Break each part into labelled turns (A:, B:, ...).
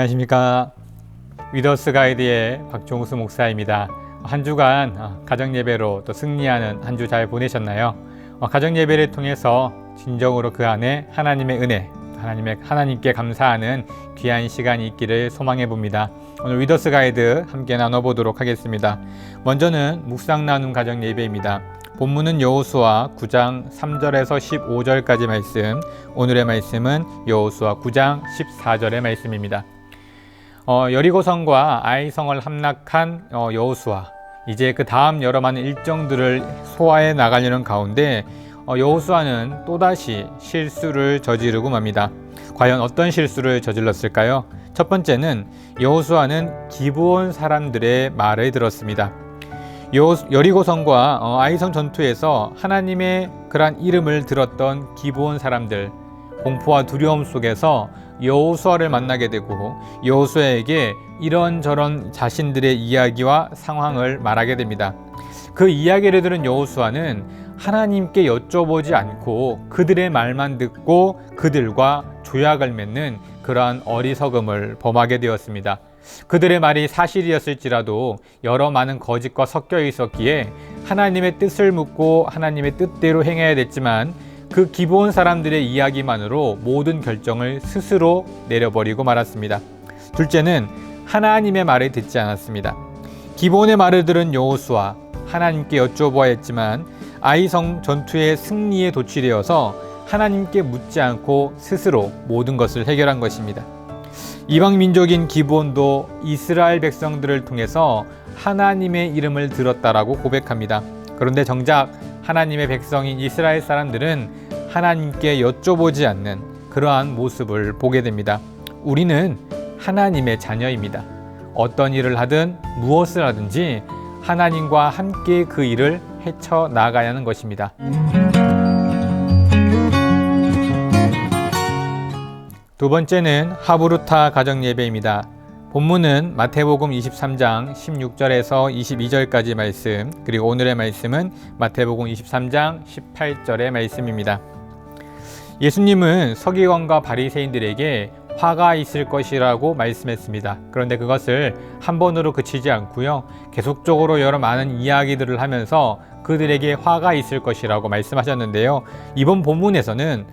A: 안녕하십니까 위더스 가이드의 박종수 목사입니다. 한 주간 어, 가정 예배로 또 승리하는 한 주 잘 보내셨나요? 어, 가정 예배를 통해서 진정으로 그 안에 하나님의 은혜, 하나님의 하나님께 감사하는 귀한 시간이 있기를 소망해 봅니다. 오늘 위더스 가이드 함께 나눠 보도록 하겠습니다. 먼저는 묵상 나눔 가정 예배입니다. 본문은 여호수아 9장 3절에서 15절까지 말씀. 오늘의 말씀은 여호수아 9장 14절의 말씀입니다. 어, 여리고성과 아이성을 함락한 어, 여호수아 이제 그 다음 여러 많은 일정들을 소화해 나가려는 가운데 어, 여호수아는 또다시 실수를 저지르고 맙니다. 과연 어떤 실수를 저질렀을까요? 첫 번째는 여호수아는 기브온 사람들의 말을 들었습니다. 여, 여리고성과 어, 아이성 전투에서 하나님의 그러한 이름을 들었던 기브온 사람들 공포와 두려움 속에서 여호수아를 만나게 되고 여호수아에게 이런저런 자신들의 이야기와 상황을 말하게 됩니다. 그 이야기를 들은 여호수아는 하나님께 여쭤보지 않고 그들의 말만 듣고 그들과 조약을 맺는 그러한 어리석음을 범하게 되었습니다. 그들의 말이 사실이었을지라도 여러 많은 거짓과 섞여 있었기에 하나님의 뜻을 묻고 하나님의 뜻대로 행해야 됐지만 그 기본 사람들의 이야기만으로 모든 결정을 스스로 내려버리고 말았습니다. 둘째는 하나님의 말을 듣지 않았습니다. 기본의 말을 들은 여호수아 하나님께 여쭤보아 했지만 아이성 전투의 승리에 도취되어서 하나님께 묻지 않고 스스로 모든 것을 해결한 것입니다. 이방 민족인 기브온도 이스라엘 백성들을 통해서 하나님의 이름을 들었다라고 고백합니다. 그런데 정작 하나님의 백성인 이스라엘 사람들은 하나님께 여쭤보지 않는 그러한 모습을 보게 됩니다. 우리는 하나님의 자녀입니다. 어떤 일을 하든 무엇을 하든지 하나님과 함께 그 일을 헤쳐 나가야 하는 것입니다. 두 번째는 하부루타 가정 예배입니다. 본문은 마태복음 23장 16절에서 22절까지 말씀, 그리고 오늘의 말씀은 마태복음 23장 18절의 말씀입니다. 예수님은 서기관과 바리새인들에게 화가 있을 것이라고 말씀했습니다. 그런데 그것을 한 번으로 그치지 않고요. 계속적으로 여러 많은 이야기들을 하면서 그들에게 화가 있을 것이라고 말씀하셨는데요. 이번 본문에서는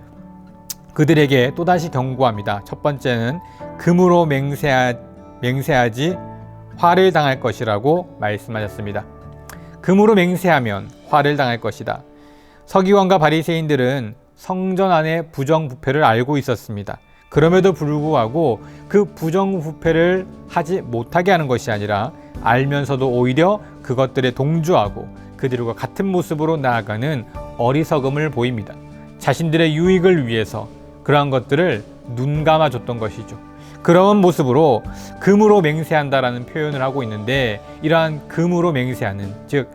A: 그들에게 또다시 경고합니다. 첫 번째는 금으로 맹세하, 맹세하지 화를 당할 것이라고 말씀하셨습니다. 금으로 맹세하면 화를 당할 것이다. 서기관과 바리새인들은 성전 안의 부정부패를 알고 있었습니다. 그럼에도 불구하고 그 부정부패를 하지 못하게 하는 것이 아니라 알면서도 오히려 그것들에 동조하고 그들과 같은 모습으로 나아가는 어리석음을 보입니다. 자신들의 유익을 위해서 그러한 것들을 눈 감아 줬던 것이죠. 그런 모습으로 금으로 맹세한다라는 표현을 하고 있는데 이러한 금으로 맹세하는 즉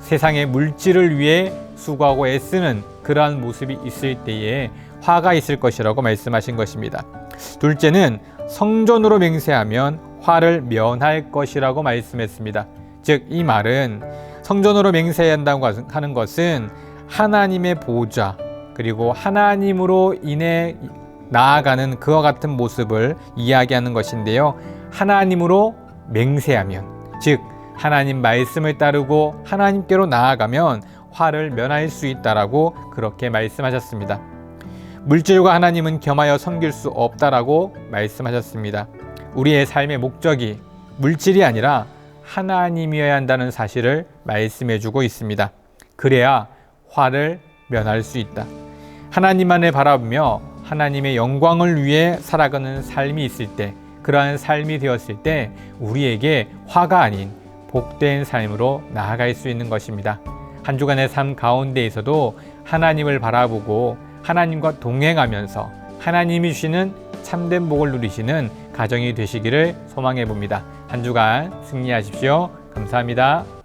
A: 세상의 물질을 위해 수고하고 애쓰는 그러한 모습이 있을 때에 화가 있을 것이라고 말씀하신 것입니다. 둘째는 성전으로 맹세하면 화를 면할 것이라고 말씀했습니다. 즉 이 말은 성전으로 맹세한다고 하는 것은 하나님의 보좌 그리고 하나님으로 인해 나아가는 그와 같은 모습을 이야기하는 것인데요. 하나님으로 맹세하면 즉 하나님 말씀을 따르고 하나님께로 나아가면 화를 면할 수 있다라고 그렇게 말씀하셨습니다. 물질과 하나님은 겸하여 섬길 수 없다라고 말씀하셨습니다. 우리의 삶의 목적이 물질이 아니라 하나님이어야 한다는 사실을 말씀해 주고 있습니다. 그래야 화를 면할 수 있다. 하나님만을 바라보며 하나님의 영광을 위해 살아가는 삶이 있을 때, 그러한 삶이 되었을 때 우리에게 화가 아닌 복된 삶으로 나아갈 수 있는 것입니다. 한 주간의 삶 가운데에서도 하나님을 바라보고 하나님과 동행하면서 하나님이 주시는 참된 복을 누리시는 가정이 되시기를 소망해 봅니다. 한 주간 승리하십시오. 감사합니다.